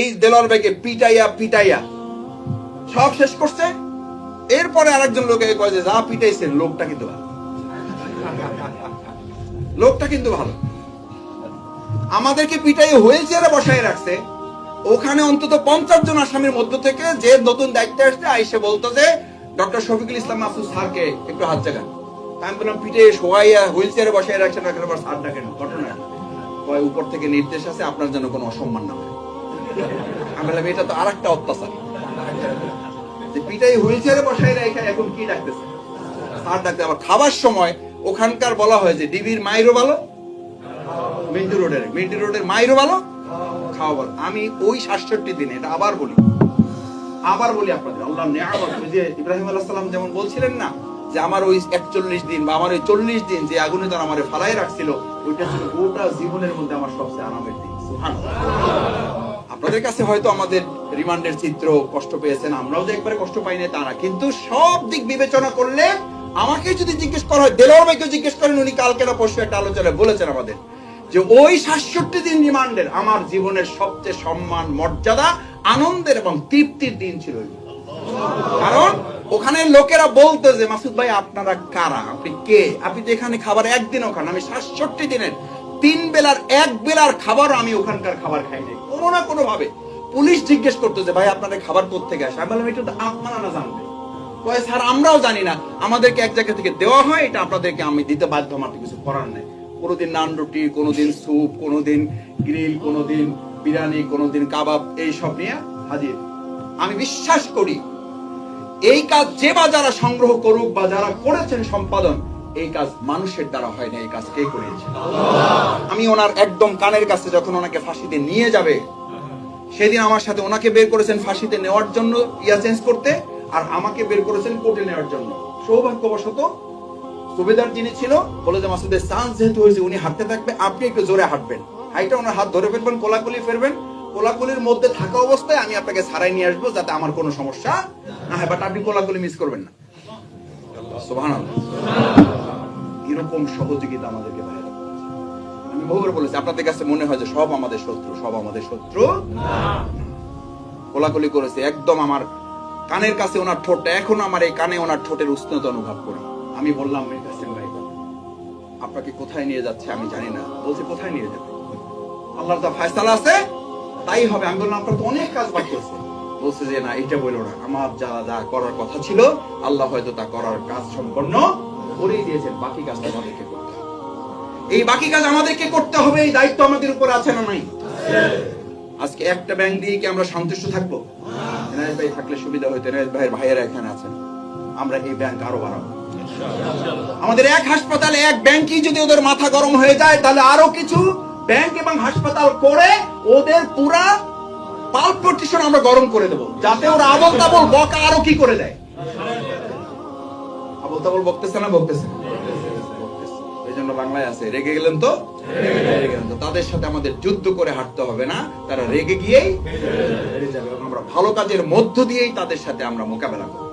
এই দেলোয়ার ভাইকে পিটাইয়া পিটাইয়া। সব শেষ করছে। এরপরে আরেকজন লোকে কয় যে, যা পিটাইছেন, লোকটা কিন্তু ভালো। লোকটা কিন্তু ভালো। আমাদেরকে পিটাই হুইল চেয়ারে বসায় রাখছে। ওখানে অন্তত পঞ্চাশ জন আসামির মধ্য থেকে যে নতুন দায়িত্বে আসছে, আইসে বলতো যে, ডক্টর শফিকুল ইসলাম মাসুদ স্যারকে একটু হাত জাগান। আমি বললাম পিঠে শোয়াইয়া হুইল চেয়ারে বসায় রাখছেন রাখার পর স্যার ডাকেন ঘটনা উপর থেকে নির্দেশ আছে, আপনার জন্য কোনো অসম্মান না হয়। আমি বললাম, এটা তো আর একটা অত্যাচার। যে পিটাই হুইল চেয়ারে বসায় রেখে এখন কি ডাকতেছে? স্যার ডাকতে, আবার খাবার সময় ওখানকার বলা হয় যে ডিবির মাইরও ভালো, মিন্টু রোডের মিন্টু রোডের মাইরও ভালো, খাওয়া ভালো। আমি ওই সাতষট্টি দিনে, এটা আবার বলি আবার বলি আপনাদের আল্লাহ নেয়ামত, ওই যে ইব্রাহিম আলাহ সাল্লাম যেমন বলছিলেন না, যে আমার ওই একচল্লিশ দিন বা আমার ওই চল্লিশ দিন যে আগুনে তারা আমার ফালাই রাখছিল, ওইটা ছিল গোটা জীবনের মধ্যে আমার সবচেয়ে আরামের দিন, সুবহানাল্লাহ। আপনাদের কাছে হয়তো আমাদের রিমান্ডের চিত্র কষ্ট পেয়েছেন, আমরাও যে একবারে কষ্ট পাইনি তা না, কিন্তু সব দিক বিবেচনা করলে আমাকে যদি জিজ্ঞেস করা হয় দেলোয়ার ভাইকে জিজ্ঞেস করেন, উনি কালকে না পরশু একটা আলোচনায় বলেছেন আমাদের যে ওই সাতষট্টি দিন রিমান্ডের আমার জীবনের সবচেয়ে সম্মান, মর্যাদা, আনন্দের এবং তৃপ্তির দিন ছিল কারণ ওখানে লোকেরা বলতো যে, মাসুদ ভাই, আপনারা কারা? আপনি কে? আপনি তো এখানে খাবার একদিন ওখানে আমি সাতষট্টি দিনের তিন বেলার এক বেলার খাবার আমি ওখানকার খাবার খাই নাই। কোনো না কোনো ভাবে পুলিশ জিজ্ঞেস করতো যে, ভাই, আপনাদের খাবার কোথেকে আসে? আমি বললাম, এটা তো আপনারা জানবে কয়, স্যার, আমরাও জানি না। আমাদেরকে এক জায়গা থেকে দেওয়া হয়, এটা আপনাদেরকে আমি দিতে বাধ্য আমার কিছু করার নেই। কোনোদিন নান রুটি, কোনোদিন স্যুপ, কোনোদিন গ্রিল, কোনোদিন বিরিয়ানি, কোনোদিন কাবাব, এই সব নিয়ে হাজির। আমি বিশ্বাস করি, এই কাজ যে বা যারা সংগ্রহ করুক বা যারা করেছেন সম্পাদন এই কাজ মানুষের দ্বারা হয় না, এই কাজ কে করেছে? আমি ওনার একদম কানের কাছে যখন ওনাকে ফাঁসিতে নিয়ে যাবে, সেদিন আমার সাথে ওনাকে বের করেছেন ফাঁসিতে নেওয়ার জন্য, ইয়া চেঞ্জ করতে, আর আমাকে বের করেছেন কোর্টে নেওয়ার জন্য। সৌভাগ্যবশত, সুবেদার যিনি ছিল বলে যে মাসুদের চান্স যেহেতু হয়েছে, উনি হাঁটতে থাকবে, আপনি একটু জোরে হাঁটবেন। হাইটা ওনার হাত ধরে ফেলবেন, কোলাকুলি ফেলবেন। কোলাকুলির মধ্যে থাকা অবস্থায় আমি আপনাকে ছাড়াই নিয়ে আসব, যাতে আমার কোনো সমস্যা না হয়। বাট আপনি কোলাকুলি মিস করবেন না। এরকম সহযোগিতা আমাদেরকে বাইরে আমি বহুবার বলেছি, আপনাদের কাছে মনে হয় যে সব আমাদের শত্রু, সব আমাদের শত্রু? কোলাকুলি করেছে, একদম আমার কানের কাছে ওনার ঠোঁটটা এখন আমার এই কানে ওনার ঠোঁটের উষ্ণতা অনুভব করি। আমি বললাম কাছে ভাই, আপনাকে কোথায় নিয়ে যাচ্ছে আমি জানি না। বলছে, কোথায় নিয়ে যাবে? আল্লাহর যা ফায়সালা আছে, তাই হবে। আমি বললাম, আপনার তো অনেক কাজ বাকি আছে। বলছে যে, না এটা বলল না। আমার যা যা করার কথা ছিল, আল্লাহ হয়তো তা করার কাজ সম্পন্ন করেই দিয়েছেন, বাকি কাজটা আমাদেরকে করতে হবে। এই বাকি কাজ আমাদেরকে করতে হবে, এই দায়িত্ব আমাদের উপর আছে না নাই? আজকে একটা ব্যাংক দিয়ে কি আমরা সন্তুষ্ট থাকব? এনায়েত ভাই থাকলে সুবিধা হইতো এনায়েত ভাইয়ের ভাইয়েরা এখানে আছেন। আমরা এই ব্যাংক আরও বাড়াবো। আমাদের এক হাসপাতালে এক ব্যাংকই যদি ওদের মাথা গরম হয়ে যায়, তাহলে আরও কিছু ব্যাংক এবং হাসপাতাল করে ওদের পুরা পাল্প আমরা গরম করে দেবো। যাতে ওরা আবল তাবল বকা আরও কি করে দেয়? আবল বল, বকতেছে না, বকতেছে। এই জন্য বাংলায় আছে, রেগে গেলেন তো? তাদের সাথে আমাদের যুদ্ধ করে হাঁটতে হবে না, তারা রেগে গিয়েই আমরা ভালো কাজের মধ্য দিয়েই তাদের সাথে আমরা মোকাবেলা করব।